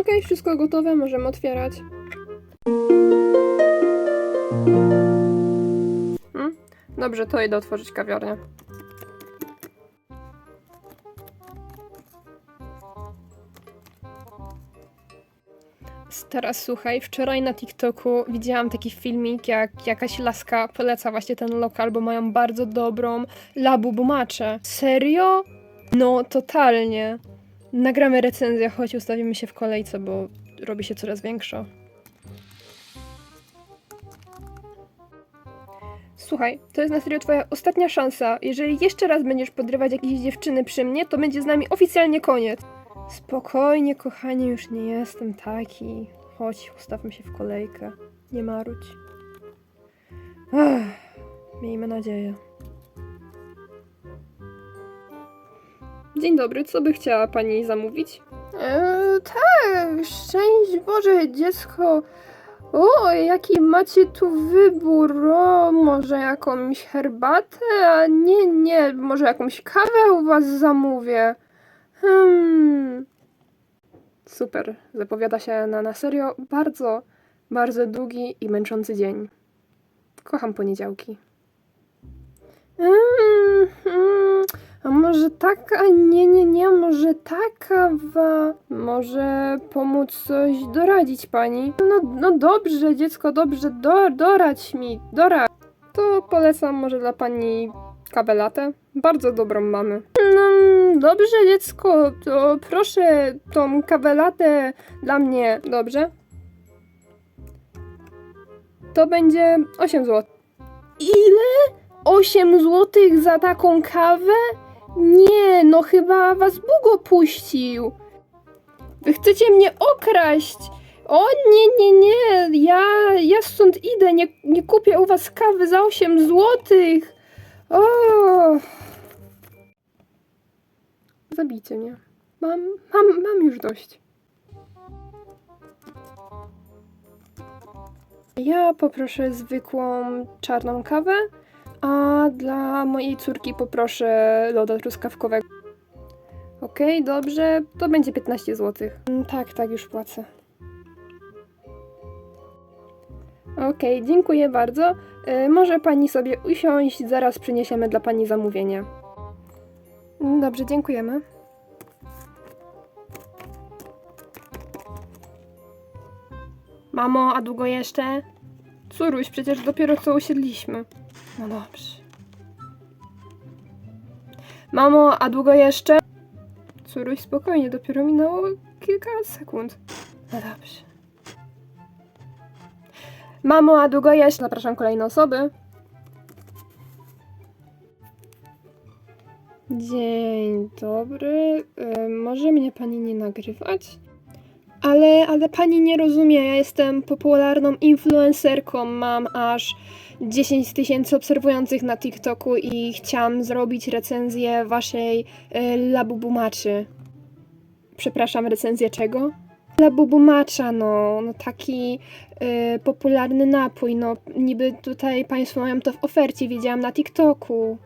Okej, wszystko gotowe, możemy otwierać. Hmm? Dobrze, to idę otworzyć kawiarnię. Teraz słuchaj, wczoraj na TikToku widziałam taki filmik, jak jakaś laska poleca właśnie ten lokal, bo mają bardzo dobrą labubumaczę. Serio? No, totalnie. Nagramy recenzję, choć ustawimy się w kolejce, bo robi się coraz większa. Słuchaj, to jest na serio twoja ostatnia szansa. Jeżeli jeszcze raz będziesz podrywać jakieś dziewczyny przy mnie, to będzie z nami oficjalnie koniec. Spokojnie, kochanie, już nie jestem taki. Chodź, ustawmy się w kolejkę. Nie marudź. Ach, miejmy nadzieję. Dzień dobry, co by chciała pani zamówić? Eee, tak, szczęść Boże, dziecko. O, jaki macie tu wybór? O, może jakąś herbatę? A nie, nie, może jakąś kawę u was zamówię. Hmm. Super, zapowiada się na, na serio bardzo, bardzo długi i męczący dzień. Kocham poniedziałki. Mm, może taka? Nie, nie, nie, może taka wa... Może pomóc coś doradzić pani? No, no dobrze, dziecko, dobrze, do, dorać mi, dorać. To polecam może dla pani kawę latte. Bardzo dobrą mamy. No, dobrze, dziecko, to proszę tą kawę latte dla mnie, dobrze? To będzie 8 zł. Ile? 8 zł za taką kawę? Nie, no chyba was Bóg opuścił. Wy chcecie mnie okraść. O nie, nie, nie, ja, ja stąd idę, nie, nie kupię u was kawy za 8 złotych. O! Zabijcie mnie. Mam, mam, mam już dość. Ja poproszę zwykłą czarną kawę, a dla mojej córki poproszę loda truskawkowego. Okej, dobrze, to będzie 15 zł. Tak, tak, już płacę. Okej, dziękuję bardzo. Y, może pani sobie usiąść, zaraz przyniesiemy dla pani zamówienie. Dobrze, dziękujemy. Mamo, a długo jeszcze? Córuś, przecież dopiero co usiedliśmy. No dobrze. Mamo, a długo jeszcze? Córuś, spokojnie, dopiero minęło kilka sekund. No dobrze. Mamo, a długo jeszcze? Zapraszam kolejne osoby. Dzień dobry. Y, może mnie pani nie nagrywać? Ale, ale pani nie rozumie, ja jestem popularną influencerką, mam aż 10 tysięcy obserwujących na TikToku i chciałam zrobić recenzję waszej y, labubumaczy. Przepraszam, recenzję czego? Labubumacza, no, no taki y, popularny napój, no niby tutaj państwo mają to w ofercie, widziałam na TikToku.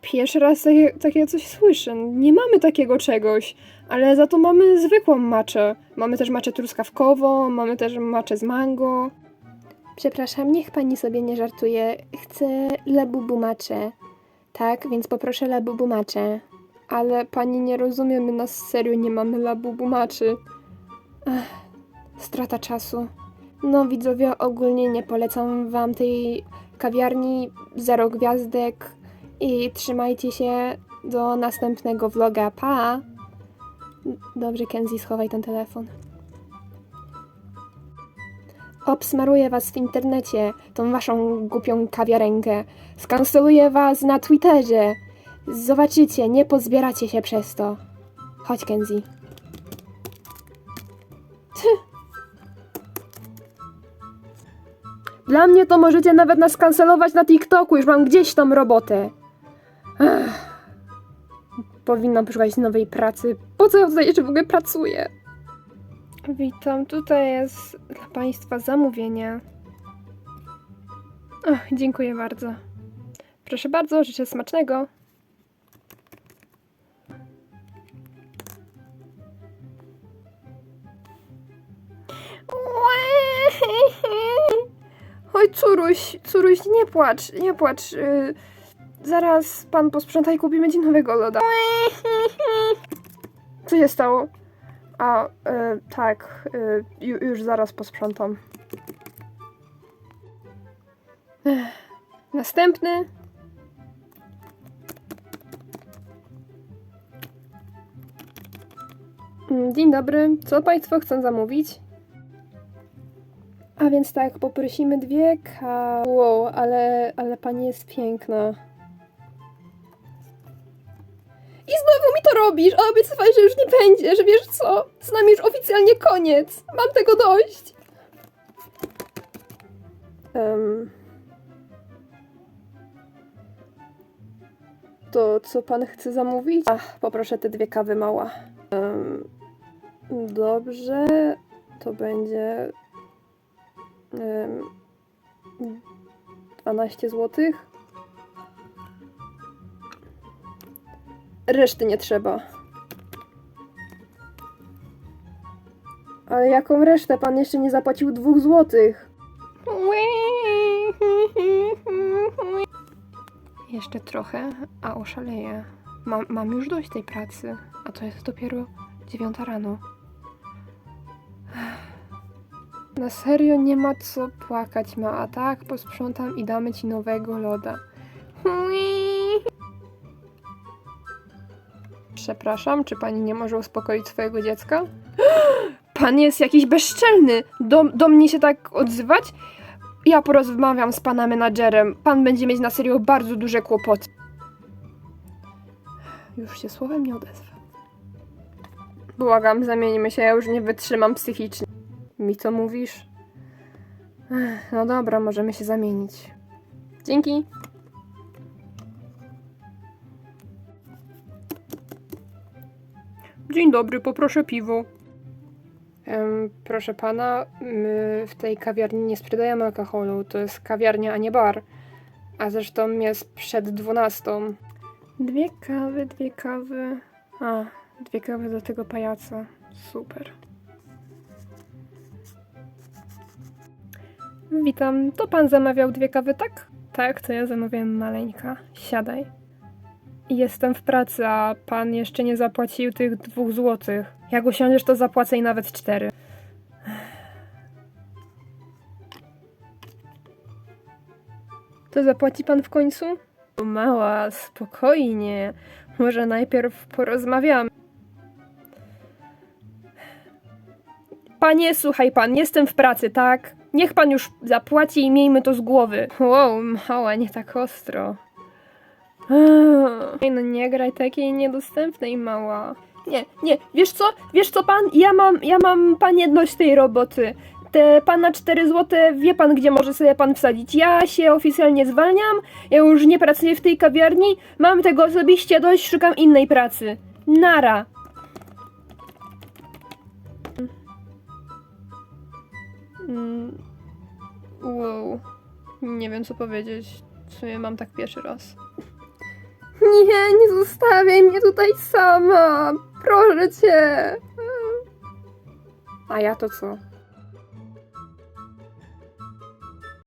Pierwszy raz takie, takie coś słyszę. Nie mamy takiego czegoś, ale za to mamy zwykłą maczę. Mamy też maczę truskawkową, mamy też maczę z mango. Przepraszam, niech pani sobie nie żartuje. Chcę labubu maczę. Tak, więc poproszę labubu maczę. Ale pani nie rozumie, my na serio nie mamy labubu maczy. Ech, strata czasu. No widzowie, ogólnie nie polecam wam tej kawiarni, zero gwiazdek i trzymajcie się do następnego vloga. Pa! Dobrze, Kenzie, schowaj ten telefon. Obsmaruję was w internecie, tą waszą głupią kawiarenkę. Skanceluję was na Twitterze. Zobaczycie, nie pozbieracie się przez to. Chodź, Kenzie. Dla mnie to możecie nawet nas skancelować na TikToku, już mam gdzieś tą robotę. Ech. Powinnam poszukać nowej pracy. Po co ja tutaj jeszcze w ogóle pracuję? Witam, tutaj jest dla Państwa zamówienie. Dziękuję bardzo. Proszę bardzo, życzę smacznego. Oj, córuś, córuś, nie płacz, nie płacz. Yy zaraz pan posprząta i kupimy ci nowego loda. Co się stało? A, y, tak, y, ju, już zaraz posprzątam. Ech, Następny. Mm, Dzień dobry, co Państwo chcą zamówić? A więc tak, poprosimy dwie ka... Wow, ale, ale pani jest piękna. Robisz, a że już nie będzie, że wiesz co? Z nami już oficjalnie koniec. Mam tego dość. Em. To co pan chce zamówić? Ach, poproszę te dwie kawy mała. Em, dobrze, to będzie em, 12 zł. Reszty nie trzeba. Ale jaką resztę? Pan jeszcze nie zapłacił dwóch złotych. Jeszcze trochę, a oszaleję. Mam, mam już dość tej pracy, a to jest dopiero dziewiąta rano. Na serio nie ma co płakać, ma, a tak posprzątam i damy ci nowego loda. Przepraszam, czy pani nie może uspokoić swojego dziecka? Pan jest jakiś bezczelny! Do, do mnie się tak odzywać? Ja porozmawiam z pana menadżerem. Pan będzie mieć na serio bardzo duże kłopoty. Już się słowem nie odezwę. Błagam, zamienimy się, ja już nie wytrzymam psychicznie. Mi co mówisz? No dobra, możemy się zamienić. Dzięki. Dzień dobry, poproszę piwo. Proszę pana, my w tej kawiarni nie sprzedajemy alkoholu. To jest kawiarnia, a nie bar. A zresztą jest przed dwunastą. Dwie kawy, dwie kawy. A, dwie kawy do tego pajaca. Super. Witam. To pan zamawiał dwie kawy, tak? Tak, to ja zamawiałem maleńka. Siadaj. Jestem w pracy, a pan jeszcze nie zapłacił tych dwóch złotych. Jak usiądziesz, to zapłacę i nawet cztery. To zapłaci pan w końcu? Mała, spokojnie. Może najpierw porozmawiamy. Panie, słuchaj pan, jestem w pracy, tak? Niech pan już zapłaci i miejmy to z głowy. Wow, mała, nie tak ostro. Ej, no nie graj takiej niedostępnej, mała. Nie, nie, wiesz co? Wiesz co pan? Ja mam, ja mam pan jedność tej roboty. Te pana 4 złote, wie pan gdzie może sobie pan wsadzić. Ja się oficjalnie zwalniam, ja już nie pracuję w tej kawiarni, mam tego osobiście dość, szukam innej pracy. Nara. Mm, Wow. Nie wiem co powiedzieć. W sumie mam tak pierwszy raz. Nie, nie zostawiaj mnie tutaj sama. Proszę cię. A ja to co?